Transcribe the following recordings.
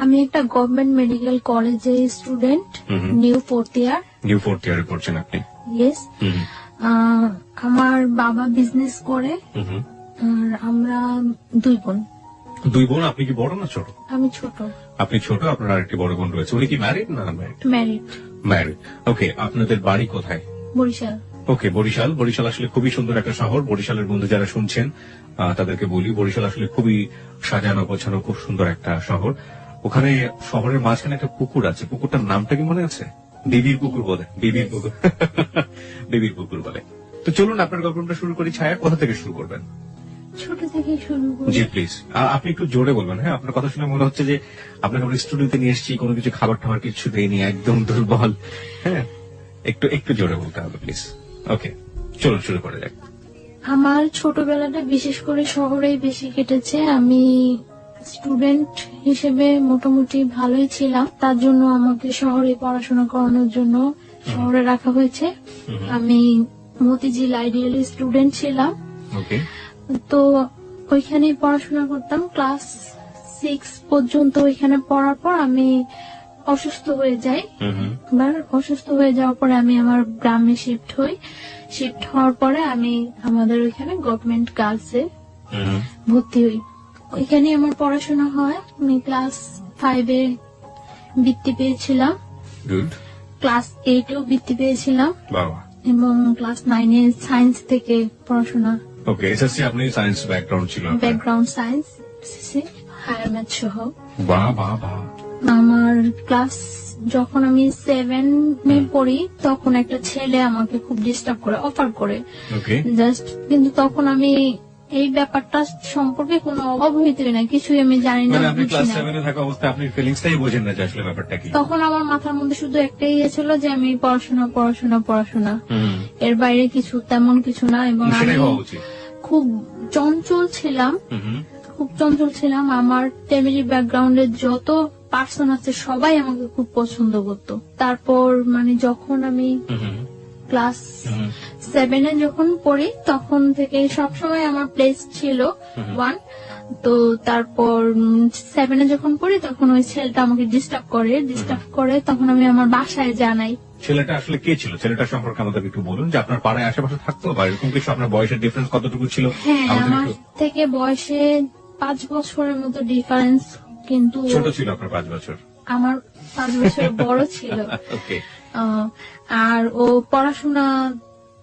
আমি একটা government medical কলেজের student. New fourth year new fourth ইয়ারে পড়ছেন আপনি। ইয়েস। আমার বাবা বিজনেস করে। আর আমরা দুই বোন। দুই বোন আপনি কি বড় না ছোট? আমি ছোট। আপনি ছোট আপনার আরেকটি বড় বোন রয়েছে। উনি কি ম্যারিড না ম্যারিড ম্যারিড ম্যারিড ওকে আপনাদের বাড়ি কোথায়? বরিশাল। ওকে বরিশাল। বরিশাল আসলে খুবই সুন্দর একটা শহর। বরিশালের বন্ধু যারা শুনছেন তাদেরকে বলি বরিশাল আসলে খুবই সাজানো গোছানো খুব সুন্দর একটা শহর। ওখানে শহরের মাঝখানে একটা পুকুর আছে। পুকুরটার নামটা কি মনে আছে? বিবির পুকুর বলে। বিবির পুকুর। বিবির পুকুর বলে। তো চলুন আপনার গল্পটা শুরু করি। ছায়া কোথা থেকে শুরু করবেন? ছোট থেকে শুরু জি প্লিজ আপনি একটু জোরে বলবেন হ্যাঁ? আপনার কথা শুনে মনে হচ্ছে যে আপনাকে আমরা স্টুডিওতে নিয়ে এসেছি কোনো কিছু খাবার টাবার কিছু দেয়নি একদম দুর্বল হ্যাঁ? একটু একটু জোরে বলতে হবে প্লিজ ওকে চলুন শুরু করে যাক। আমার ছোটবেলাটা বিশেষ করে শহরেই বেশি কেটেছে। আমি স্টুডেন্ট হিসেবে মোটামুটি ভালোই ছিলাম। তার জন্য আমাকে শহরে পড়াশোনা করানোর জন্য শহরে রাখা হয়েছে। আমি মতিঝিল আইডিয়াল স্টুডেন্ট ছিলাম। তো ওইখানে পড়াশোনা করতাম। ক্লাস সিক্স পর্যন্ত ওইখানে পড়ার পর আমি অসুস্থ হয়ে যাই। এবার অসুস্থ হয়ে যাওয়ার পরে আমি আমার গ্রামে শিফট হই। শিফট হওয়ার পরে আমি আমাদের ওইখানে গভর্নমেন্ট গার্লসে ভর্তি হই। ওইখানে আমার পড়াশোনা হয়। আমি ক্লাস ফাইভে বৃত্তি পেয়েছিলাম। ক্লাস এইটেও বৃত্তি পেয়েছিলাম। এবং ক্লাস নাইনে সায়েন্স থেকে পড়াশোনা। ওকে এসএসসি আপনি সায়েন্স ব্যাকগ্রাউন্ড ছিল ব্যাকগ্রাউন্ড সায়েন্স হায়ার ম্যাথ সহ। বাহ বাহ বাহ। আমার ক্লাস যখন আমি সেভেনে পড়ি তখন একটা ছেলে আমাকে খুব ডিস্টার্ব করে অফার করে। জাস্ট কিন্তু তখন আমি এই ব্যাপারটা সম্পর্কে কোনো অবহিত না কিছুই আমি জানি না মানে আপনি ক্লাস না। সেভেনে থাকা অবস্থায় আপনি ফিলিংসটাই বোঝেন না যে আসলে ব্যাপারটা কি। তখন আমার মাথার মধ্যে শুধু একটাই ইয়ে ছিল যে আমি পড়াশোনা পড়াশোনা পড়াশোনা। এর বাইরে কিছু তেমন কিছু না এবং আমি খুব চঞ্চল ছিলাম। খুব চঞ্চল ছিলাম। আমার ফ্যামিলি ব্যাকগ্রাউন্ডে যত পার্সন আছে সবাই আমাকে খুব পছন্দ করতো। তারপর মানে যখন আমি ক্লাস সেভেনে যখন পড়ি তখন থেকে সবসময় আমার প্লেস ছিল ওয়ান তো তারপর সেভেনে যখন পড়ি তখন ওই ছেলেটা আমাকে ডিস্টার্ব করে। ডিস্টার্ব করে তখন আমি আমার বাসায় জানাই। ছেলেটা আসলে কে ছিল? ছেলেটা সম্পর্কে আমাদের একটু বলুন যে আপনার পাড়ায় আশেপাশে থাকতো বা এরকম কিছু আপনার বয়সের ডিফারেন্স কতটুকু ছিল? হ্যাঁ আমার থেকে বয়সে পাঁচ বছরের মতো ডিফারেন্স কিন্তু ছোট ছিল আপনার পাঁচ বছর। আমার পাঁচ বছর বড় ছিল। ওকে আর ও পড়াশোনা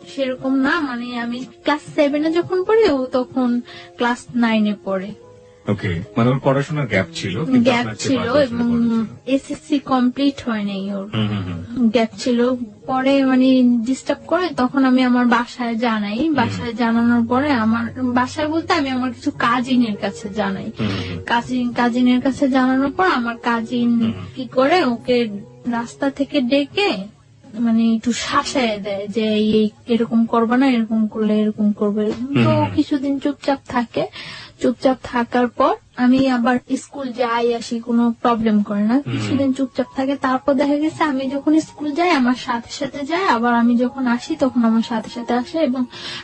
সেরকম না মানে আমি ক্লাস সেভেনে যখন পড়ি, ও তখন ক্লাস নাইনে পড়ে। ওকে মানে ওর পড়াশোনার গ্যাপ ছিল গ্যাপ ছিল এবং এসএসসি কমপ্লিট হয় নাই ওর। গ্যাপ ছিল। পরে মানে ডিস্টার্ব করে তখন আমি আমার বাসায় জানাই। বাসায় জানানোর পরে আমার বাসায় বলতে আমি আমার কিছু কাজিনের কাছে জানাই। কাজিন কাজিনের কাছে জানানোর পর আমার কাজিন কি করে ওকে রাস্তা থেকে ডেকে মানে একটু শাসায় দেয় যে এই এরকম করবে না এরকম করলে এরকম করবে। তো কিছুদিন চুপচাপ থাকে। চুপচাপ থাকার পর আমি আবার স্কুল যাই আসি কোনো প্রবলেম করে না। কিছুদিন চুপচাপ থাকে তারপর দেখা গেছে আমি যখন স্কুল যাই আমার সাথে সাথে যায় আবার আমি যখন আসি তখন আমার সাথে সাথে আসে এবং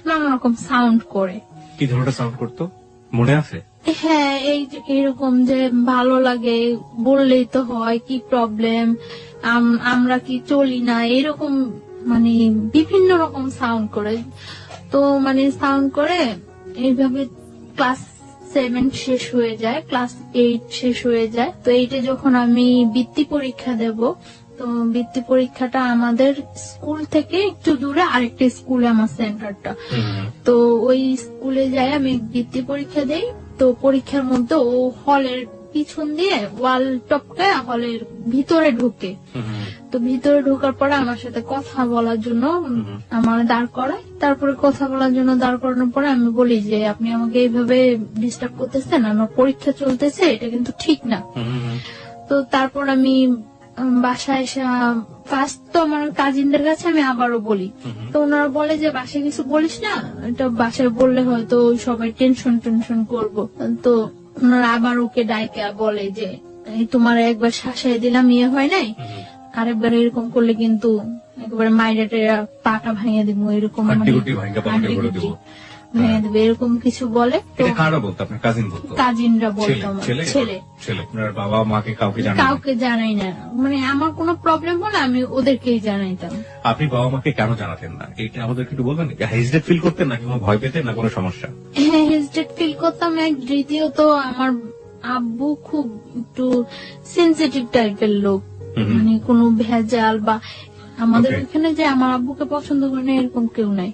নানা রকম সাউন্ড করে। কি ধরনের সাউন্ড করতো? মনে আছে? হ্যাঁ এই যে এরকম যে ভালো লাগে বললেই তো হয় কি প্রবলেম আমরা কি চলি না এরকম মানে বিভিন্ন রকম সাউন্ড করে। তো মানে সাউন্ড করে এইভাবে ক্লাস সেভেন শেষ হয়ে যায় ক্লাস এইট শেষ হয়ে যায়। তো এইটে যখন আমি বৃত্তি পরীক্ষা দেব তো বৃত্তি পরীক্ষাটা আমাদের স্কুল থেকে একটু দূরে আরেকটা স্কুলে আমার সেন্টারটা। তো ওই স্কুলে যাই আমি বৃত্তি পরীক্ষা দেই তো পরীক্ষার মধ্যে ও হলের পিছন দিয়ে ওয়াল টপকে হলের ভিতরে ঢুকে। তো ভিতরে ঢোকার পরে আমার সাথে কথা বলার জন্য আমার দাঁড় করায়। তারপরে কথা বলার জন্য দাঁড় করানোর পরে আমি বলি যে আপনি আমাকে এইভাবে ডিস্টার্ব করতেছেন আমার পরীক্ষা চলতেছে এটা কিন্তু ঠিক না। তো তারপর আমি বাসায় এসে ফার্স্ট তো আমার কাজিনদের কাছে আমি আবারও বলি। তো ওনারা বলে যে বাসায় কিছু বলিস না এটা বাসায় বললে হয়তো সবাই টেনশন টেনশন করব। তো ওনারা আবার ওকে ডাইকা বলে যে তোমার একবার শাসাই দিলাম ইয়ে হয় নাই? আরেকবার এরকম করলে কিন্তু একেবারে মাইরেটে পাটা ভাঙিয়ে দিব এরকম মানে। ভেঙে দেবে এরকম কিছু বলে? এটা কারা বলতো? আপনার কাজিন বলতো? কাজিনরা বলতো আমার। ছেলে ছেলে। আপনার বাবা মাকে কাউকে জানেন কাউকে জানাই না। মানে আমার কোনো প্রবলেম হলে আমি ওদেরকেই জানাইতাম। আপনি বাবা মাকে কেন জানাতেন না? এটা আমাদেরকে একটু বলবেন? হেজিটেট ফিল করতেন নাকি কোনো ভয় পেতেন না কোনো সমস্যা? হ্যাঁ হেজিটেট ফিল করতাম এক দ্বিতীয়ত আমার আব্বু খুব একটু সেন্সিটিভ টাইপের লোক। মানে কোনো ভেজাল বা আমাদের. ওখানে যে আমার আব্বুকে পছন্দ করে না এরকম কেউ নাই।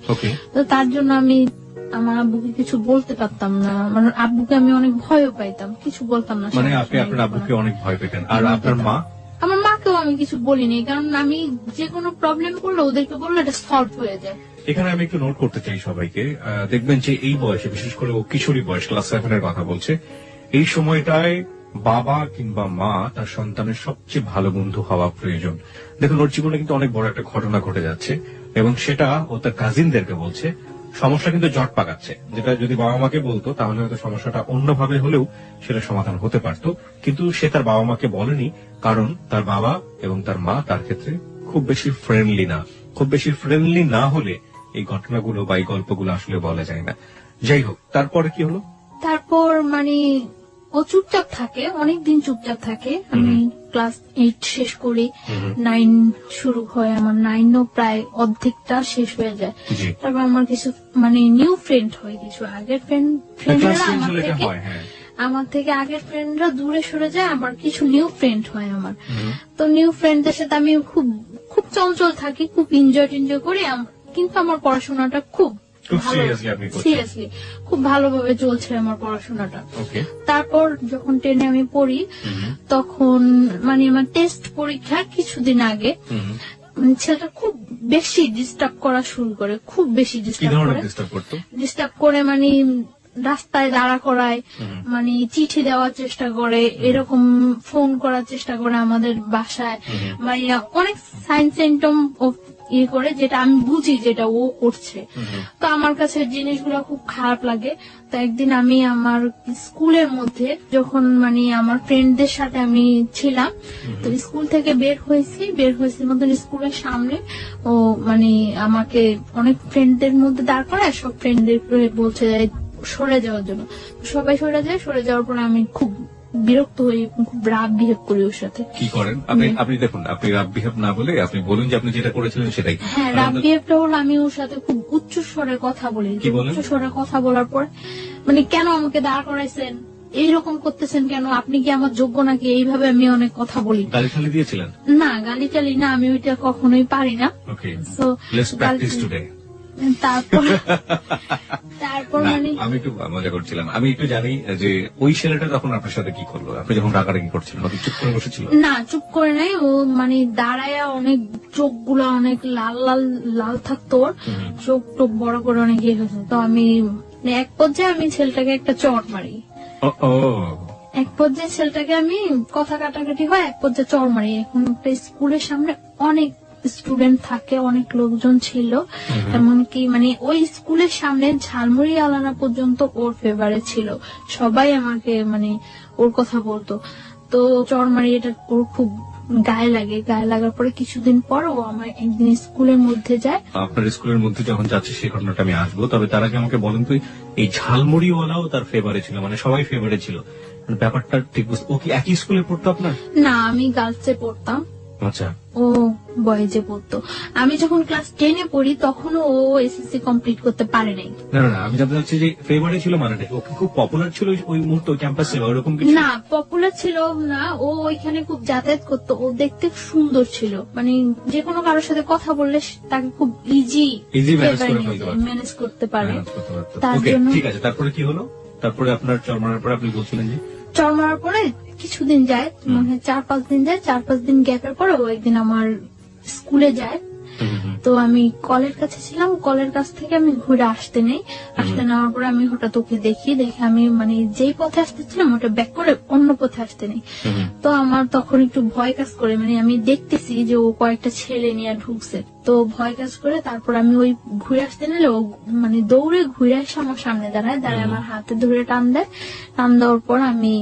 তো তার জন্য আমি আমার আব্বুকে কিছু বলতে পারতাম না। মানে আব্বুকে আমি অনেক ভয়ও পাইতাম। কিছু বলতাম না মানে আপনি আপনার আব্বুকে অনেক ভয় পেতেন। আর আপনার মা? আমার মাকেও আমি কিছু বলিনি কারণ আমি যে কোনো প্রবলেম করলে ওদেরকে বললে এটা সলভ হয়ে যায়। এখানে আমি একটু নোট করতে চাই সবাইকে। দেখবেন যে এই বয়সে বিশেষ করে ও কিশোরী বয়স ক্লাস সেভেনের কথা বলছে এই সময়টায় বাবা কিংবা মা তার সন্তানের সবচেয়ে ভালো বন্ধু হওয়া প্রয়োজন। দেখুন ওর জীবনে কিন্তু অনেক বড় একটা ঘটনা ঘটে যাচ্ছে এবং সেটা ও তার কাজিনদেরকে বলছে। সমস্যা কিন্তু জট পাকাচ্ছে। যেটা যদি বাবা মাকে বলতো, তাহলে হয়তো সমস্যাটা অন্যভাবে হলেও সেটা সমাধান হতে পারত। কিন্তু সে তার বাবা মাকে বলেনি, কারণ তার বাবা এবং তার মা তার ক্ষেত্রে খুব বেশি ফ্রেন্ডলি না। খুব বেশি ফ্রেন্ডলি না হলে এই ঘটনাগুলো বা এই গল্পগুলো আসলে বলা যায় না। যাই হোক, তারপরে কি হলো? তারপর মানে ও চুপচাপ থাকে অনেকদিন চুপচাপ থাকে। আমি ক্লাস এইট শেষ করি। নাইন শুরু হয় আমার নাইনও প্রায় অর্ধেকটা শেষ হয়ে যায়। তারপর আমার কিছু মানে নিউ ফ্রেন্ড হয় কিছু। আগের ফ্রেন্ড ফ্রেন্ডরা আমার থেকে হ্যাঁ আমার থেকে আগের ফ্রেন্ডরা দূরে সরে যায় আমার কিছু নিউ ফ্রেন্ড হয় আমার। তো নিউ ফ্রেন্ডদের সাথে আমি খুব খুব চঞ্চল থাকি খুব এনজয় টেনজয় করি আম- কিন্তু আমার পড়াশোনাটা খুব খুব আপনি সিরিয়াসলি খুব ভালোভাবে চলছে আমার পড়াশোনাটা। তারপর যখন টেনে আমি পড়ি তখন মানে আমার টেস্ট পরীক্ষার কিছুদিন আগে। ছেলেটা খুব বেশি ডিস্টার্ব করা শুরু করে খুব বেশি ডিস্টার্ব করে। ডিস্টার্ব করে মানে রাস্তায় দাঁড়া করায় মানে চিঠি দেওয়ার চেষ্টা করে এরকম ফোন করার চেষ্টা করে আমাদের বাসায়। মানে অনেক সাইন সিমটম ইয়ে করে যেটা আমি বুঝি যেটা ও করছে। তো আমার কাছে জিনিসগুলো খুব খারাপ লাগে। তো একদিন আমি আমার স্কুলের মধ্যে যখন মানে আমার ফ্রেন্ডদের সাথে আমি ছিলাম তো স্কুল থেকে বের হয়েছি। বের হয়েছি মতন স্কুলের সামনে ও মানে আমাকে অনেক ফ্রেন্ডদের মধ্যে দাঁড় করায় সব ফ্রেন্ডদের বলছে সরে যাওয়ার জন্য। সবাই সরে যায় সরে যাওয়ার পরে আমি খুব বিরক্ত হই খুব রাগ বিহেভ করি ওর সাথে। কি করেন? আপনি আপনি দেখুন আপনি রাব বিহেভ না বলে আপনি বলুন যে আপনি যেটা করেছিলেন সেটাই। হ্যাঁ রাগ বিহেভটা হলো আমি ওর সাথে খুব উচ্চ স্বরে কথা বলি। উচ্চ স্বরে কথা বলার পর মানে কেন আমাকে দাঁড় করাইছেন? এইরকম করতেছেন কেন? আপনি কি আমার যোগ্য নাকি? এইভাবে আমি অনেক কথা বলি। গালি খালি দিয়েছিলেন? না গালি টালি না আমি ওইটা কখনোই পারি না। ওকে তো লেটস প্র্যাকটিস টুডে তারপর? তারপর মানে? আমি একটু মজা করছিলাম। আমি একটু জানি যে ওই ছেলেটা তখন আপনার সাথে কি করল? আপনি যখন রাগারাগি করছিলেন চুপ করে বসেছিল? না চুপ করে নাই। ও মানে দাঁড়ায় অনেক চোখগুলা অনেক লাল লাল লাল থাকতো ওর। চোখ টোক বড় করে অনেক ইয়ে হয়েছে। তো আমি মানে এক পর্যায়ে আমি ছেলেটাকে একটা চট মারি। ও এক পর্যায়ে ছেলেটাকে আমি কথা কাটাকাটি হয় এক পর্যায়ে চড় মারি। এখন একটা স্কুলের সামনে অনেক স্টুডেন্ট থাকে অনেক লোকজন ছিল। এমনকি মানে ওই স্কুলের সামনে ঝালমুড়ি আলানা পর্যন্ত ওর ফেভারে ছিল। সবাই আমাকে মানে ওর কথা বলতো। তো চড় মারি এটা ওর খুব গায়ে লাগে। গায়ে লাগার পরে কিছুদিন পর ও আমার একদিন স্কুলের মধ্যে যায়। আপনার স্কুলের মধ্যে যখন যাচ্ছে সেই ঘটনাটা আমি আসব। তবে তার আগে আমাকে বলেন তো এই ঝালমুড়িওয়ালাও তার ফেভারে ছিল মানে সবাই ফেভারে ছিল। মানে ব্যাপারটা ঠিক বুঝতে ও কি একই স্কুলে পড়তো আপনার? না আমি গার্লসে পড়তাম। আচ্ছা। ও বয়েজে পড়তো। আমি যখন ক্লাস টেনে পড়ি তখনও ও এসএসসি কমপ্লিট করতে পারে নাই। না না আমি জানতে চাচ্ছি যে ফেভারে ছিল মানে ও কি খুব পপুলার ছিল ওই- মুহূর্তে ক্যাম্পাসে বা ওরকম কিছু? না পপুলার ছিল না। ও ওইখানে খুব যাতায়াত করতো। ও দেখতে সুন্দর ছিল। মানে যে কোনো কারোর সাথে কথা বললে তাকে খুব ইজি পারতো। ম্যানেজ করতে পারে। ম্যানেজ তার জন্য- ঠিক আছে। তারপরে কি হলো? তারপরে আপনার চর মারার পরে আপনি বলছিলেন যে চর মারার পরে কিছুদিন যায় মানে চার পাঁচ দিন যায়, চার পাঁচ দিন গ্যাপের পরে ও একদিন আমার স্কুলে যায়। তো আমি কলের কাছে ছিলাম কলের কাছ থেকে আমি ঘুরে আসতে নেই। আসতে নেওয়ার পরে আমি হঠাৎ ওকে দেখি দেখে আমি মানে যেই পথে আসতেছিলাম ওটা ব্যাক করে অন্য পথে আসতে নেই। তো আমার তখন একটু ভয় কাজ করে মানে আমি দেখতেছি যে ও কয়েকটা ছেলে নিয়ে ঢুকছে। তো ভয় কাজ করে তারপর আমি ওই ঘুরে আসতে নিলে ও মানে দৌড়ে ঘুরে এসে আমার সামনে দাঁড়ায় দাঁড়ায় আমার হাতে ধরে টান দেয়। টান দেওয়ার পর আমি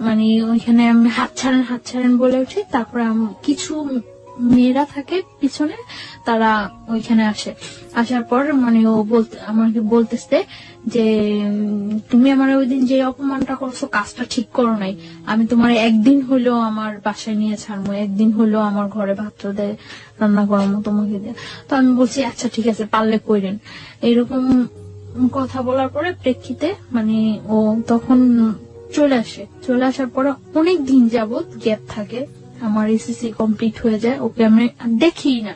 মানে ওইখানে আমি হাত ছাড়েন হাত ছাড়েন বলে উঠি। তারপর আমি কিছু মেয়েরা থাকে পিছনে, তারা ওইখানে আসে। আসার পর মানে ও বলতে, আমাকে বলতেছে যে, তুমি আমার ওই দিন যে অপমানটা করছ, কাজটা ঠিক করো নাই। আমি তোমার একদিন হলেও আমার বাসায় নিয়ে ছাড়বো একদিন হলেও আমার ঘরে ভাত দেয় রান্না করার মতো তোমাকে দেয় তো আমি বলছি আচ্ছা ঠিক আছে, পারলে কইরেন। এরকম কথা বলার পরে প্রেক্ষিতে মানে ও তখন চলে আসে। চলে আসার পরে অনেক দিন যাবত গ্যাপ থাকে। আমার এসএসসি কমপ্লিট হয়ে যায় ওকে আমি দেখি না।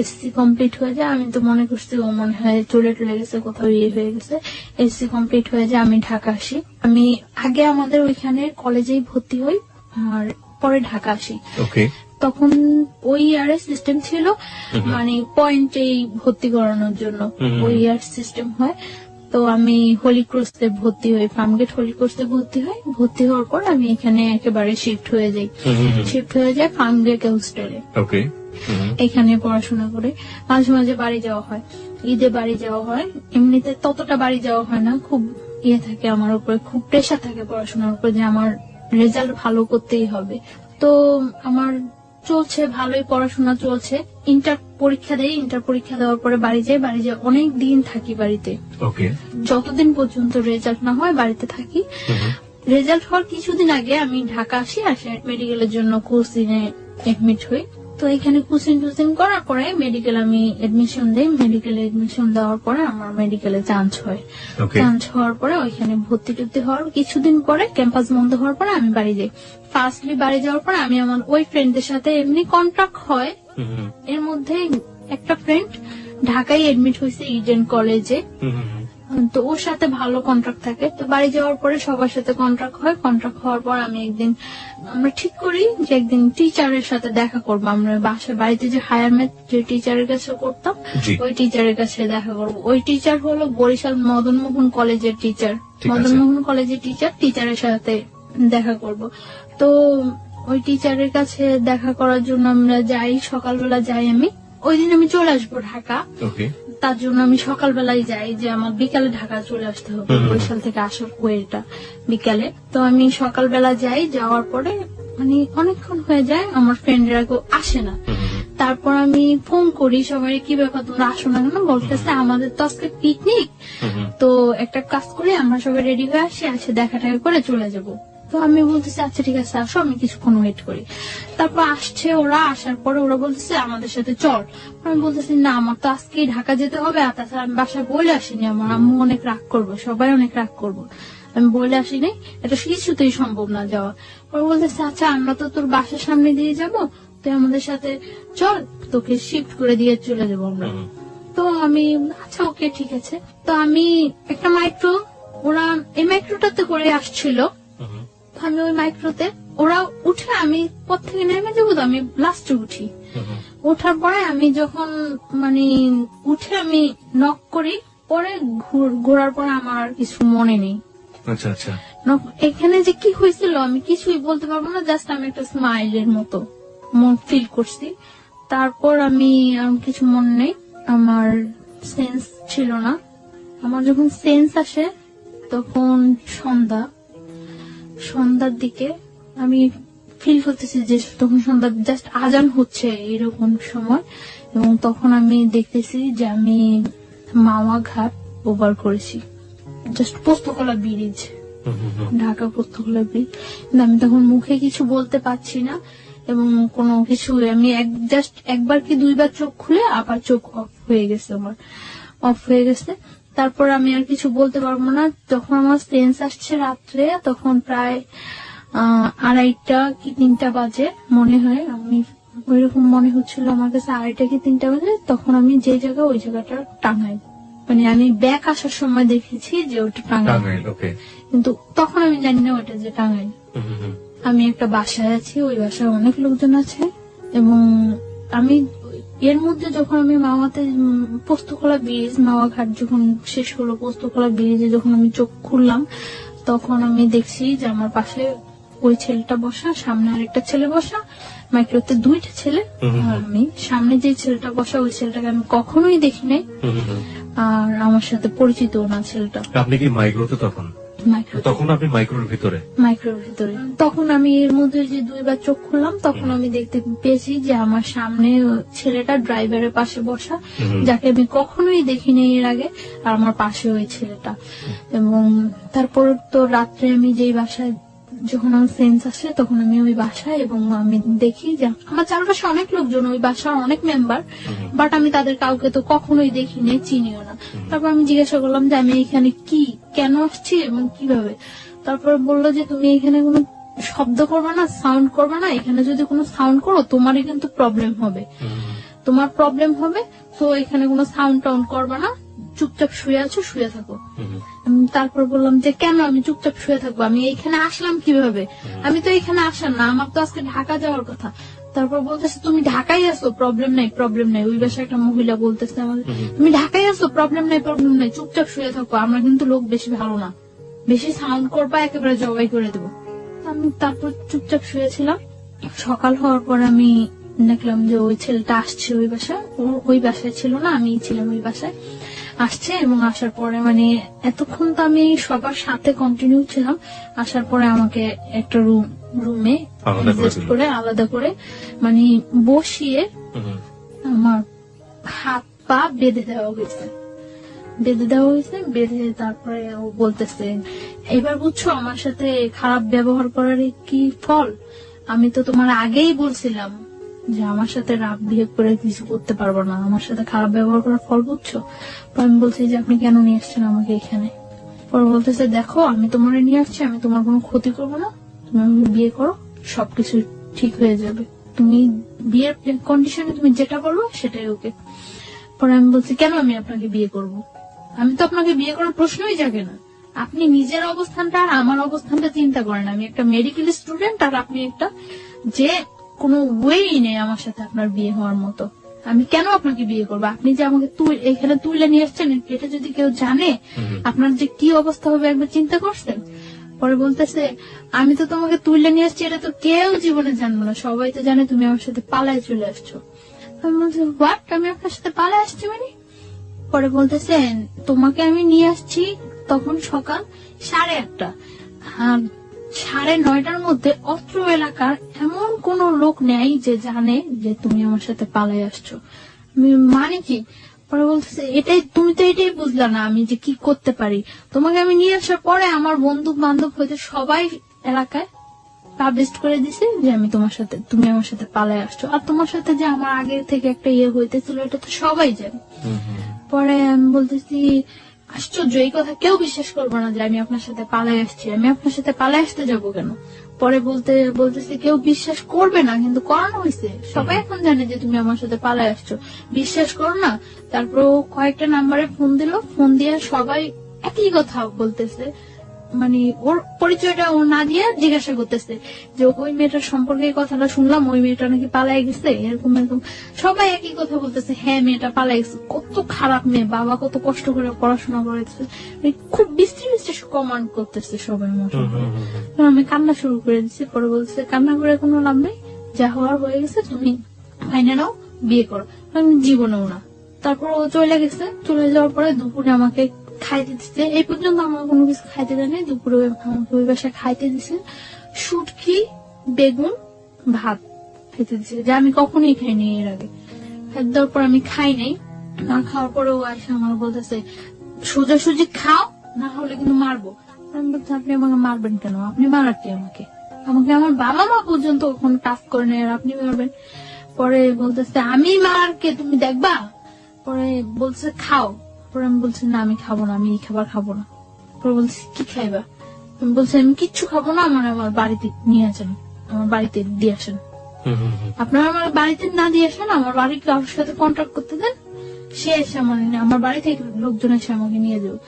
এসএসসি কমপ্লিট হয়ে যায় আমি তো মনে করছি ও মনে হয় চলে টলে গেছে কোথাও ইয়ে হয়ে গেছে। এসএসসি কমপ্লিট হয়ে যায় আমি ঢাকা আসি। আমি আগে আমাদের ওইখানে কলেজেই ভর্তি হই আর পরে ঢাকা আসি। তখন ওই ইয়ারের সিস্টেম ছিল মানে পয়েন্টেই ভর্তি করানোর জন্য। ওই ইয়ার সিস্টেম হয়। তো আমি হোলি ক্রোসে ভর্তি হই ফার্মগেট হোলি ক্রোসে ভর্তি হই। ভর্তি হওয়ার পর আমি এখানে একেবারে শিফট হয়ে যাই। শিফট হয়ে যায় ফার্মগেট হোস্টেলে ওকে। এখানে পড়াশোনা করে। মাঝে মাঝে বাড়ি যাওয়া হয়। ঈদে বাড়ি যাওয়া হয়। এমনিতে ততটা বাড়ি যাওয়া হয় না। খুব ইয়ে থাকে আমার উপরে খুব প্রেশার থাকে পড়াশোনার উপরে যে আমার রেজাল্ট ভালো করতেই হবে। তো আমার চলছে ভালোই পড়াশোনা চলছে। ইন্টার পরীক্ষা দেয় ইন্টার পরীক্ষা দেওয়ার পরে বাড়ি যাই বাড়ি যাই অনেক দিন থাকি বাড়িতে। যতদিন পর্যন্ত রেজাল্ট না হয় বাড়িতে থাকি। রেজাল্ট হওয়ার কিছুদিন আগে আমি ঢাকা আসি আসে মেডিকেলের জন্য কোচিনে এডমিট হই। তো এখানে কোচিং টুচিং করার পরে মেডিকেল আমি এডমিশন দেই। মেডিকেলে এডমিশন দেওয়ার পরে আমার মেডিকেলে চান্স হয়। চান্স হওয়ার পরে ওইখানে ভর্তি টুর্তি হওয়ার কিছুদিন পরে ক্যাম্পাস বন্ধ হওয়ার পরে আমি বাড়ি যাই। ফার্স্টলি বাড়ি যাওয়ার পরে আমি আমার ওই ফ্রেন্ডদের সাথে এমনি কন্ট্রাক্ট হয়। এর মধ্যে একটা ফ্রেন্ড ঢাকায় এডমিট হয়েছে ইডেন কলেজে। তো ওর সাথে ভালো কন্ট্রাক্ট থাকে তো বাড়ি যাওয়ার পরে সবার সাথে কন্ট্রাক্ট হয়। কন্ট্রাক্ট হওয়ার পর আমি একদিন আমরা ঠিক করি যে একদিন টিচারের সাথে দেখা করব। আমরা বাসায় বাড়িতে যে হায়ার ম্যাথ যে টিচারের কাছে করতাম ওই টিচারের কাছে দেখা করব। ওই টিচার হলো বরিশাল মদন মোহন কলেজের টিচার ঠিক আছে। মদন মোহন কলেজের টিচার টিচারের সাথে দেখা করব। তো ওই টিচারের কাছে দেখা করার জন্য আমরা যাই সকালবেলা যাই আমি। ওই দিন আমি চলে আসব ঢাকা। তার জন্য আমি সকালবেলায় যাই যে আমার বিকালে ঢাকা চলে আসতে হবে। বরিশাল থেকে আসার ওয়েটা বিকালে তো আমি সকালবেলা যাই যাওয়ার পরে মানে অনেকক্ষণ হয়ে যায় আমার ফ্রেন্ডরা কেউ আসে না। তারপর আমি ফোন করি সবাই কি ব্যাপার তোমরা আসো না কেন বলতেছে আমাদের তো আজকে পিকনিক। তো একটা কাজ করে আমরা সবাই রেডি হয়ে আসি আসে দেখা টাকা করে চলে যাব তো আমি বলতেছি আচ্ছা ঠিক আছে আসো আমি কিছুক্ষণ ওয়েট করি। তারপর আসছে ওরা আসার পরে ওরা বলতেছে আমাদের সাথে চল। আমি বলতেছি না আমার তো আজকে ঢাকা যেতে হবে আর তাছাড়া আমি বাসায় বলে আসিনি আমার আম্মু অনেক রাগ করব সবাই অনেক রাগ করব। আমি বলে আসিনি এটা কিছুতেই সম্ভব না যাওয়া। ওরা বলতেছে আচ্ছা আমরা তো তোর বাসার সামনে দিয়ে যাব তুই আমাদের সাথে চল তোকে শিফট করে দিয়ে চলে যাব আমরা। তো আমি আচ্ছা ওকে ঠিক আছে। তো আমি একটা মাইক্রো ওরা এই মাইক্রোটাতে করে আসছিল। আমি ওই মাইক্রোতে ওরা উঠে আমি পথ থেকে নেমে যাব তো আমি লাস্টে উঠি। ওঠার পরে আমি যখন মানে উঠে আমি নক করি পরে ঘুর- ঘোরার পরে আমার কিছু মনে নেই। আচ্ছা আচ্ছা। নক- এখানে যে কি হয়েছিল আমি কিছুই বলতে পারব না জাস্ট আমি একটা স্মাইলের মতো মন ফিল করছি। তারপর আমি কিছু মনে নেই আমার সেন্স ছিল না। আমার যখন সেন্স আসে তখন সন্ধ্যা সন্ধ্যার দিকে আমি ফিল করতেছি যে তখন সন্ধ্যা জাস্ট আজান হচ্ছে এরকম সময়। এবং তখন আমি দেখতেছি যে আমি মাওয়া ঘাট ওভার করেছি। Just Postogola bridge. Dhaka Postogola bridge কিন্তু আমি তখন মুখে কিছু বলতে পারছি না এবং কোনো কিছু আমি এক জাস্ট একবার কি দুইবার চোখ খুলে আবার চোখ অফ হয়ে গেছে আমার। অফ হয়ে গেছে। তারপর আমি আর কিছু বলতে পারব না। যখন আমার সেন্স আসছে রাত্রে তখন প্রায় আড়াইটা কি তিনটা বাজে মনে হয়। আমি ওইরকম মনে হচ্ছিল আমার কাছে আড়াইটা কি তিনটা বাজে। তখন আমি যে জায়গা ওই জায়গাটা টাঙাই। মানে আমি ব্যাক আসার সময় দেখেছি যে ওটা টাঙাই। টাঙ্গাইল কিন্তু তখন আমি জানি না ওটা যে টাঙ্গাইল হুম। আমি একটা বাসায় আছি ওই বাসায় অনেক লোকজন আছে। এবং আমি এর মধ্যে যখন আমি মামাতে পোস্তকলা ব্রিজ মাওয়া ঘাট যখন শেষ হলো পোস্তকলা ব্রিজে যখন আমি চোখ খুললাম তখন আমি দেখছি যে আমার পাশে ওই ছেলেটা বসা সামনে আরেকটা ছেলে বসা মাইক্রোতে দুইটা ছেলে। আর আমি সামনে যে ছেলেটা বসা ওই ছেলেটাকে আমি কখনোই দেখি নাই। আর আমার সাথে পরিচিত না ছেলেটা আপনি কি মাইগ্রোতে তখন তখন আপনি মাইক্রোর ভিতরে? মাইক্রোর ভিতরে। তখন আমি এর মধ্যে যে দুইবার চোখ খুললাম তখন আমি দেখতে পেয়েছি যে আমার সামনে ছেলেটা ড্রাইভারের পাশে বসা যাকে আমি কখনোই দেখিনি এর আগে আর আমার পাশে ওই ছেলেটা। এবং তারপর তো রাত্রে আমি যেই বাসায় যখন আমার সেন্স আসে তখন আমি ওই বাসায় এবং আমি দেখি যে আমার চারপাশে অনেক লোকজন ওই বাসার অনেক মেম্বার বাট আমি তাদের কাউকে তো কখনোই দেখিনি চিনিও না। তারপর আমি জিজ্ঞাসা করলাম যে আমি এখানে কি? কেন আসছি এবং কীভাবে? তারপর বলল যে তুমি এখানে কোনো শব্দ করবে না সাউন্ড করবে না এখানে যদি কোনো সাউন্ড করো তোমারই কিন্তু প্রবলেম হবে। তোমার প্রবলেম হবে তো এখানে কোনো সাউন্ড টাউন্ড করবে না চুপচাপ শুয়ে আছো শুয়ে থাকো। তারপর বললাম যে কেন আমি চুপচাপ শুয়ে থাকব? আমি এখানে আসলাম কীভাবে? আমি তো এখানে আসার না আমার তো আজকে ঢাকা যাওয়ার কথা। তারপর বলতেছে তুমি ঢাকায় আসো প্রবলেম নাই প্রবলেম নাই। ওই বাসায় একটা মহিলা বলতেছে আমাদের তুমি ঢাকায় আসো প্রবলেম নাই প্রবলেম নাই চুপচাপ শুয়ে থাকো। আমরা কিন্তু লোক বেশি ভালো না। বেশি সাউন্ড করবা একেবারে জবাই করে দেবো। আমি তারপর চুপচাপ শুয়েছিলাম। সকাল হওয়ার পর আমি দেখলাম যে ওই ছেলেটা আসছে ওই বাসায়। ওই বাসায় ছিল না আমি ছিলাম ওই বাসায়। আসছে এবং আসার পরে মানে এতক্ষণ তো আমি সবার সাথে কন্টিনিউ ছিলাম। আসার পরে আমাকে একটা রুম রুমে। করে আলাদা করে মানে বসিয়ে আমার হাত পা বেঁধে দেওয়া হয়েছে। বেঁধে দেওয়া হয়েছে বেঁধে তারপরে ও বলতেছে এবার বুঝছ আমার সাথে খারাপ ব্যবহার করার কি ফল? আমি তো তোমার আগেই বলছিলাম যে আমার সাথে রাগ বিহেভ করে কিছু করতে পারব না। আমার সাথে খারাপ ব্যবহার করার ফল বুঝছ? আমি বলছি যে, আপনি কেন নিয়ে আসছেন আমাকে এখানে? পর বলতেছে, দেখো, আমি তোমার নিয়ে আসছি, আমি তোমার কোনো ক্ষতি করব না। তুমি বিয়ে করো, সবকিছু ঠিক হয়ে যাবে। তুমি বিয়ের কন্ডিশনে তুমি যেটা বলব, সেটাই ওকে। পরে আমি বলছি, কেন আমি আপনাকে বিয়ে করব? আমি তো আপনাকে বিয়ে করার প্রশ্নই জাগে না। আপনি নিজের অবস্থানটা আর আমার অবস্থানটা চিন্তা করেন আমি একটা মেডিকেল স্টুডেন্ট আর আপনি একটা যে কোনো ওয়েই নেই আমার সাথে আপনার বিয়ে হওয়ার মতো। আমি কেন আপনাকে বিয়ে করব? আপনি যে আমাকে এখানে তুলে নিয়ে এসছেন এটা যদি কেউ জানে আপনার যে কি অবস্থা হবে একবার চিন্তা করছেন? পরে বলতেছে আমি তো তোমাকে তুলে নিয়ে আসছি এটা তো কেউ জীবনে জানব না। সবাই তো জানে তুমি আমার সাথে পালায় চলে আসছো। আমি বলছি হোয়াট আমি আপনার সাথে পালায় আসছি মানে? পরে বলতেছেন তোমাকে আমি নিয়ে আসছি তখন সকাল সাড়ে আটটা। আর সাড়ে নয়টার মধ্যে অত্র এলাকার এমন কোন লোক নেই যে জানে যে তুমি আমার সাথে পালাই আসছো। মানে কি? পরে বলতেছে এটাই তুমি তো এটাই বুঝলা না আমি যে কি করতে পারি। তোমাকে আমি নিয়ে আসার পরে আমার বন্ধু বান্ধব হইতে সবাই এলাকায় পাবলিশ করে দিছে যে আমি তোমার সাথে তুমি আমার সাথে পালাই আসছো। আর তোমার সাথে যে আমার আগে থেকে একটা ইয়ে হইতেছিল এটা তো সবাই জানে। পরে আমি বলতেছি আশ্চর্য এই কথা কেউ বিশ্বাস করব না যে আমি আপনার সাথে পালাই আসছি। আমি আপনার সাথে পালাই আসতে যাব কেন? পরে বলতে বলতেছে কেউ বিশ্বাস করবে না কিন্তু করানো হয়েছে। সবাই এখন জানে যে তুমি আমার সাথে পালাই আসছো। বিশ্বাস করো না তারপর কয়েকটা নাম্বারে ফোন দিল। ফোন দিয়ে সবাই একই কথা বলতেছে। মানে ওর পরিচয়টা ও না দিয়ে জিজ্ঞাসা করতেছে যে ওই মেয়েটার সম্পর্কে কথাটা শুনলাম ওই মেয়েটা নাকি পালাই গেছে এরকম এরকম। সবাই একই কথা বলতেছে হ্যাঁ মেয়েটা পালাই গেছে। কত খারাপ মেয়ে বাবা কত কষ্ট করে পড়াশোনা করেছে। মানে খুব বৃষ্টি বৃষ্টি কমান্ড করতেছে সবাই মতো আমি কান্না শুরু করে দিচ্ছি পরে বলছে কান্না করে কোনো লাভ নেই যা হওয়ার হয়ে গেছে তুমি ফাইনে নাও বিয়ে করো। আমি জীবনেও না। তারপর ও চলে গেছে চলে যাওয়ার পরে দুপুরে আমাকে খাইতে দিচ্ছে এই পর্যন্ত আমার কোনো কিছু খাইতে দেয়নি দুপুরে আমাকে ওই বাসায় খাইতে দিছে। শুটকি, বেগুন, ভাত খেতে দিচ্ছে যা আমি কখনোই খাইনি এর আগে। খাদ্য দেওয়ার পর আমি খাই নাই। না খাওয়ার পরে ও আসে আমার বলতেছে, সোজাসুজি খাও, না হলে কিন্তু মারবো। আমি বলছি, আপনি আমাকে মারবেন কেন? আপনি মারার কি আমাকে? আমাকে আমার বাবা মা পর্যন্ত ওখানে টাচ করে নেয় আর আপনি মারবেন। পরে বলতেছে, আমি মার কে? তুমি দেখবা? পরে বলছে, খাও। পরে আমি বলছি না আমি খাব না আমি এই খাবার খাব না। পরে বলছি কি খাইবা? আমি বলছি আমি কিচ্ছু খাব না আমার আমার বাড়িতে নিয়ে আসেন আমার বাড়িতে দিয়ে আসেন। আপনারা আমার বাড়িতে না দিয়ে আসেন আমার বাড়ির কারোর সাথে কন্ট্যাক্ট করতে দেন সে এসে আমার আমার বাড়ি থেকে লোকজন এসে আমাকে নিয়ে যাবে।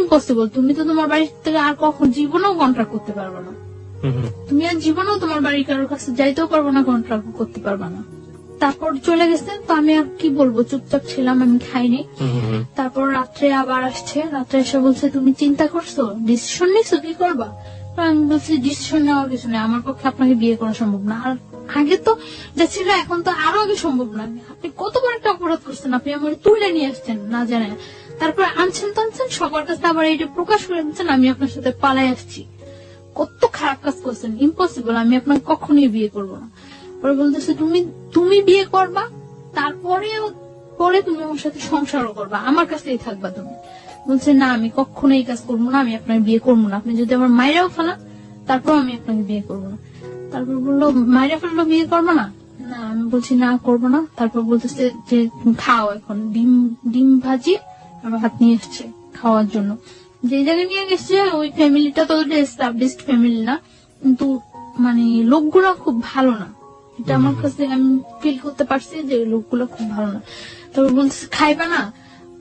ইম্পসিবল তুমি তো তোমার বাড়ি থেকে আর কখন জীবনেও কন্ট্রাক্ট করতে পারবে না। তুমি আর জীবনেও তোমার বাড়ির কারোর কাছে যাইতেও পারব না কন্ট্রাক্ট করতে পারবে না। তারপর চলে গেছে তো আমি আর কি বলব চুপচাপ ছিলাম আমি খাইনি। তারপর রাত্রে আবার আসছে রাত্রে এসে বলছে তুমি চিন্তা করছ? ডিসিশন নিছো? কি করবা? আমি বলছি ডিসিশন নেওয়ার কিছু নেই আমার পক্ষে আপনাকে বিয়ে করা সম্ভব না। আর আগে তো যা ছিল এখন তো আরও আগে সম্ভব না। আপনি কত বড় একটা অপরাধ করছেন? আপনি আমার তুলে নিয়ে আসছেন না জানেন। তারপর আনছেন টানছেন সবার কাছে আবার এটা প্রকাশ করে দিচ্ছেন আমি আপনার সাথে পালাই আসছি। কত খারাপ কাজ করছেন? ইম্পসিবল আমি আপনাকে কখনোই বিয়ে করব না। পরে বলতেছে, তুমি তুমি বিয়ে করবা তারপরে পরে তুমি আমার সাথে সংসারও করবা, আমার কাছেই থাকবা তুমি। বলছে, না, আমি কখনো এই কাজ করব না, আমি আপনার বিয়ে করব না। আপনি যদি আমার মায়েরাও ফেলান, তারপর আমি আপনাকে বিয়ে করব না। তারপর বলল, মায়েরা ফেলল, বিয়ে করব না? না, আমি বলছি, না, করব না। তারপর বলতেছে যে, খাও এখন, ডিম ডিম ভাজি আর ভাত নিয়ে এসছে খাওয়ার জন্য। যে জায়গায় নিয়ে গেছে, ওই ফ্যামিলিটা তো এস্টাবলিশড ফ্যামিলি না, কিন্তু মানে লোকগুলো খুব ভালো না। এটা আমার কাছে আমি ফিল করতে পারছি যে লোকগুলো খুব ভালো না। তারপর বলছে খাইবা না?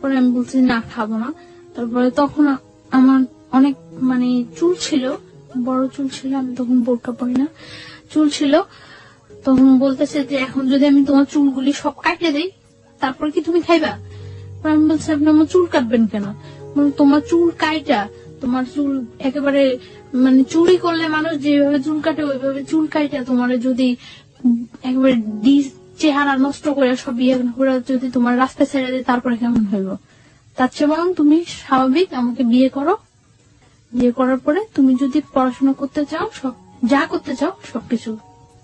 পরে আমি বলছি না খাব না। তারপরে তখন আমার অনেক মানে চুল ছিল বড় চুল ছিল আমি তখন বোরকা পরি না। চুল ছিল তখন বলতেছে যে এখন যদি আমি তোমার চুলগুলি সব কাটিয়ে দেই তারপর কি তুমি খাইবা? পরে আমি বলছি আপনি আমার চুল কাটবেন কেন? তোমার চুল কাইটা তোমার চুল একেবারে মানে চুরি করলে মানুষ যেভাবে চুল কাটে ওইভাবে চুল কাইটা তোমার যদি একেবারে ডিস চেহারা নষ্ট করে সব ইয়ে করে যদি তোমার রাস্তা ছেড়ে দেয় তারপরে কেমন হইব? তার চেয়ে বরং তুমি স্বাভাবিক আমাকে বিয়ে করো। বিয়ে করার পরে তুমি যদি পড়াশোনা করতে চাও সব যা করতে চাও সবকিছু।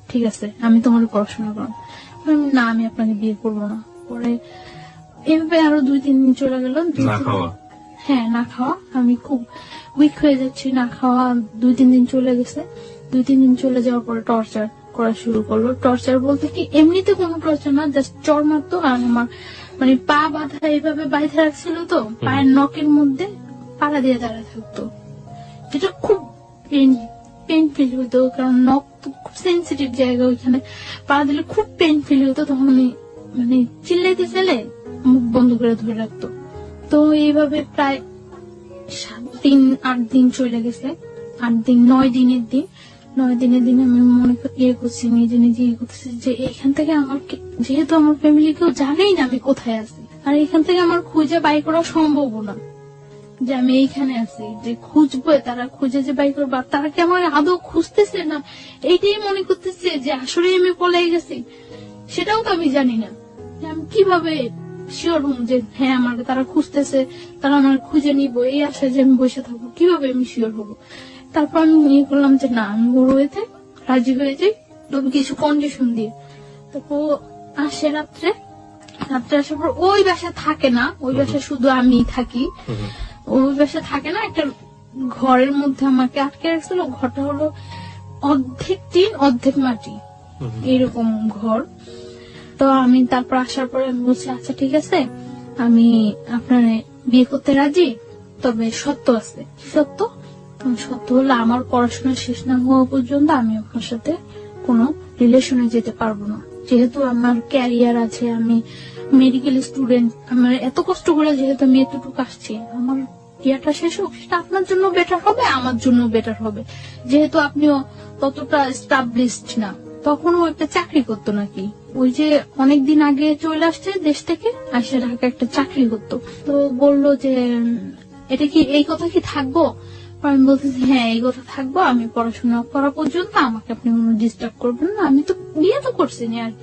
ঠিক আছে আমি তোমার পড়াশোনা করো না আমি আপনাকে বিয়ে করব না। পরে এভাবে আরও দুই তিন দিন চলে গেল। হ্যাঁ না খাওয়া। আমি খুব উইক হয়ে যাচ্ছি না খাওয়া। দুই তিন দিন চলে গেছে। দুই তিন দিন চলে যাওয়ার পরে টর্চার করা শুরু করল। টর্চার বলতে কি এমনিতে কোনো টর্চার না জাস্ট চর মারতো আর আমার মানে পা বাঁধা এইভাবে বাইধে রাখছিল তো পায়ের নখের মধ্যে পাড়া দিয়ে দাঁড়ায় থাকতো। যেটা খুব পেন পেন ফিল হতো কারণ নখ তো খুব সেন্সিটিভ জায়গা ওইখানে। পা দিলে খুব পেন ফিল হতো তখন আমি মানে চিল্লাইতে চাইলে মুখ বন্ধ করে ধরে রাখতো। তো এইভাবে প্রায় সাত দিন আট দিন চলে গেছে আট দিন নয় দিনের দিন। নয় দিনের দিনে আমি মনে ইয়ে করছি, নিজে নিজে ইয়ে করতেছি যে এখান থেকে আমার যেহেতু আমার ফ্যামিলি কেউ জানেই না আমি কোথায় আছি। আর এখান থেকে আমার খুঁজে বাই করা সম্ভব না যে আমি এইখানে আছি, যে খুঁজবো, তারা খুঁজে যে বাই করব তারা কি আমার আদৌ খুঁজতেছে না? এইটাই মনে করতেছে যে আসলে আমি পলাই গেছি। সেটাও তো আমি জানি না। আমি কীভাবে শিওর হম যে হ্যাঁ আমার তারা খুঁজতেছে, তারা আমার খুঁজে নিব, এই আশায় যে আমি বসে থাকব, কীভাবে আমি শিওর হব? তারপর আমি ইয়ে করলাম যে না আমি বড় হয়েছে রাজি হয়ে যাই তবে কিছু কন্ডিশন দিয়ে। তারপর আসে রাত্রে রাত্রে আসার পর ওই বাসায় থাকে না ওই বাসায় শুধু আমি থাকি। ওই বাসায় থাকে না একটা ঘরের মধ্যে আমাকে আটকে রাখছিল ঘরটা হলো অর্ধেক টিন অর্ধেক মাটি। এরকম ঘর। তো আমি তারপর আসার পরে আমি বলছি আচ্ছা ঠিক আছে আমি আপনার বিয়ে করতে রাজি তবে সত্য আছে। সত্য? সত্য হলো, আমার পড়াশোনা শেষ না হওয়া পর্যন্ত আমি আপনার সাথে কোনো রিলেশনে যেতে পারব না। যেহেতু আমার ক্যারিয়ার আছে, আমি মেডিকেল স্টুডেন্ট আমার এত কষ্ট করে যেহেতু আমি এতটুকু আসছি, আমার ইয়াটা শেষ হোক, সেটা আপনার জন্য বেটার হবে, আমার জন্য বেটার হবে। যেহেতু আপনিও ততটা স্টাবলিশড না, তখনও একটা চাকরি করতো নাকি? ওই যে অনেকদিন আগে চলে আসছে দেশ থেকে, আসে ঢাকা একটা চাকরি করতো। তো বলল যে এটা কি এই কথা কি থাকব? আমি বলতেছি হ্যাঁ এই কথা থাকব আমি পড়াশোনা করা পর্যন্ত আমাকে আপনি কোনো ডিস্টার্ব করবেন না। আমি তো বিয়ে তো করছি না আর।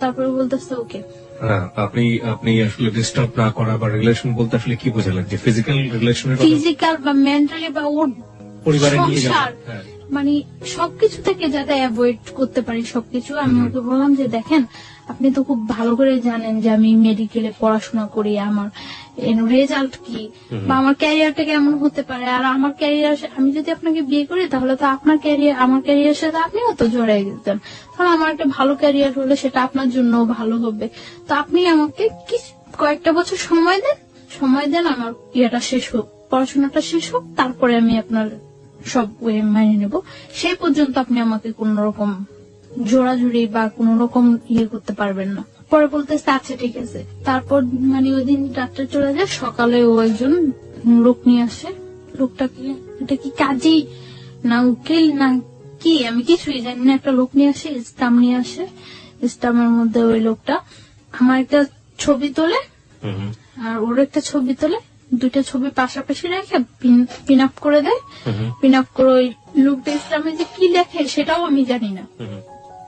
তারপরে বলতেছে ওকে না, আপনি আপনি আসলে ডিস্টার্ব না করা বা রিলেশন বলতে আসলে কি বোঝালেন? যে ফিজিক্যাল রিলেশনের ফিজিক্যাল বা মেন্টালি বা ওর পরিবারে নিয়ে। হ্যাঁ। মানে সবকিছু থেকে যাতে অ্যাভয়েড করতে পারি সবকিছু আমি ওকে বললাম যে দেখেন আপনি তো খুব ভালো করে জানেন যে আমি মেডিকেলে পড়াশোনা করি আমার রেজাল্ট কি? বা আমার ক্যারিয়ারটা কেমন হতে পারে? আর আমার ক্যারিয়ার আমি যদি আপনাকে বিয়ে করি তাহলে তো আপনার ক্যারিয়ার আমার ক্যারিয়ার সাথে আপনিও তো জড়াই যেতেন তাহলে আমার একটা ভালো ক্যারিয়ার হলে সেটা আপনার জন্য ভালো হবে। তো আপনি আমাকে কি কয়েকটা বছর সময় দেন? সময় দেন আমার ইয়েটা শেষ হোক পড়াশোনাটা শেষ হোক তারপরে আমি আপনার সব মানিয়ে নেব। সেই পর্যন্ত আপনি আমাকে কোন রকম জোড়াজুড়ি বা কোন রকম ইয়ে করতে পারবেন না। পরে বলতেছে আচ্ছা ঠিক আছে। তারপর মানে ওই দিন রাত্রে চলে যায় সকালে ও একজন লোক নিয়ে আসে। লোকটা কি এটা কি কাজী না উকিল না কি? আমি কিছুই জানি না। একটা লোক নিয়ে আসে ইস্তাম নিয়ে আসে স্টামের মধ্যে ওই লোকটা। আমার একটা ছবি তোলে আর ওর একটা ছবি তোলে। দুইটা ছবি পাশাপাশি রেখে পিন আপ করে দেয়। পিন আপ করে ওই লোকটা ইসলামে যে কি লেখে সেটাও আমি জানি না।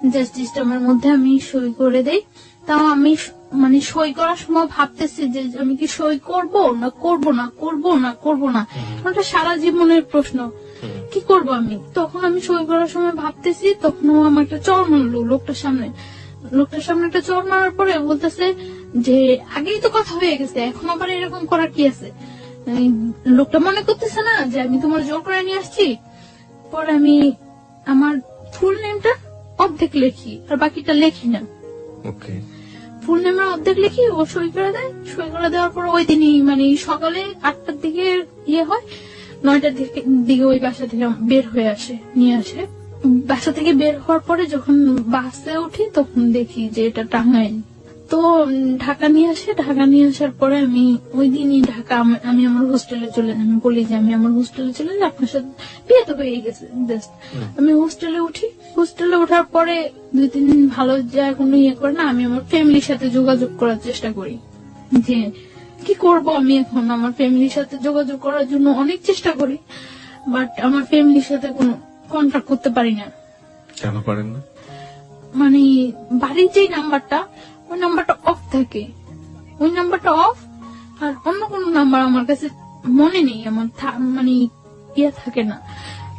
হুম, হুম। জাস্ট সিস্টেমের মধ্যে আমি সই করে দেই। তাও আমি মানে সই করার সময় ভাবতেছি যে আমি কি সই করব না করব না করব না করব না? ওটা সারা জীবনের প্রশ্ন। কি করব আমি? তখন আমি সই করার সময় ভাবতেছি তখন ও আমার একটা চর মারলো লোকটার সামনে। লোকটার সামনে একটা চর মারার পরে বলতেছে যে আগেই তো কথা হয়ে গেছে এখন আবার এরকম করার কি আছে? লোকটা মনে করতেছে না যে আমি তোমার জোর করে নিয়ে আসছি। পরে আমি আমার ফুল নেমটা অর্ধেক লেখি আর বাকিটা লেখি না। ওকে ফুল নেমের অর্ধেক লেখি ও সই করে দেয়। সই করে দেওয়ার পর ওই দিনই মানে সকালে আটটার দিকে ইয়ে হয় নয়টার দিকে দিকে ওই বাসা থেকে বের হয়ে আসে নিয়ে আসে। বাসা থেকে বের হওয়ার পরে যখন বাসে উঠি তখন দেখি যে এটা টাঙ্গাইল। তো ঢাকা নিয়ে আসে। ঢাকা নিয়ে আসার পরে আমি ওই দিনই ঢাকা আমি আমার হোস্টেলে চলে যাই আমি বলি যে আমি আমার হোস্টেলে চলে যাই আপনার সাথে বিয়ে তো হয়ে গেছে জাস্ট আমি হোস্টেলে উঠি। হোস্টেলে ওঠার পরে দুই তিন দিন ভালো যায় কোনো ইয়ে করে না আমি আমার ফ্যামিলির সাথে যোগাযোগ করার চেষ্টা করি। যে কি করব আমি এখন? আমার ফ্যামিলির সাথে যোগাযোগ করার জন্য অনেক চেষ্টা করি বাট আমার ফ্যামিলির সাথে কোনো কন্ট্যাক্ট করতে পারি না। কেন পারেন না? মানে বাড়ির যে নাম্বারটা ওই নাম্বারটা অফ থাকে। ওই নাম্বারটা অফ আর অন্য কোনো নাম্বার আমার কাছে মনে নেই আমার মানে ইয়ে থাকে না।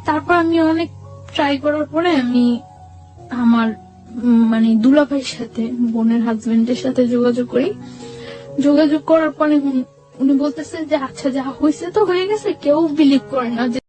তারপর আমি অনেক ট্রাই করার পরে আমি আমার মানে দুলাভাইয়ের সাথে, বোনের হাজবেন্ডের সাথে যোগাযোগ করি। যোগাযোগ করার পরে উনি- বলতেছে যে আচ্ছা যা হয়েছে তো হয়ে গেছে, কেউ বিলিভ করে না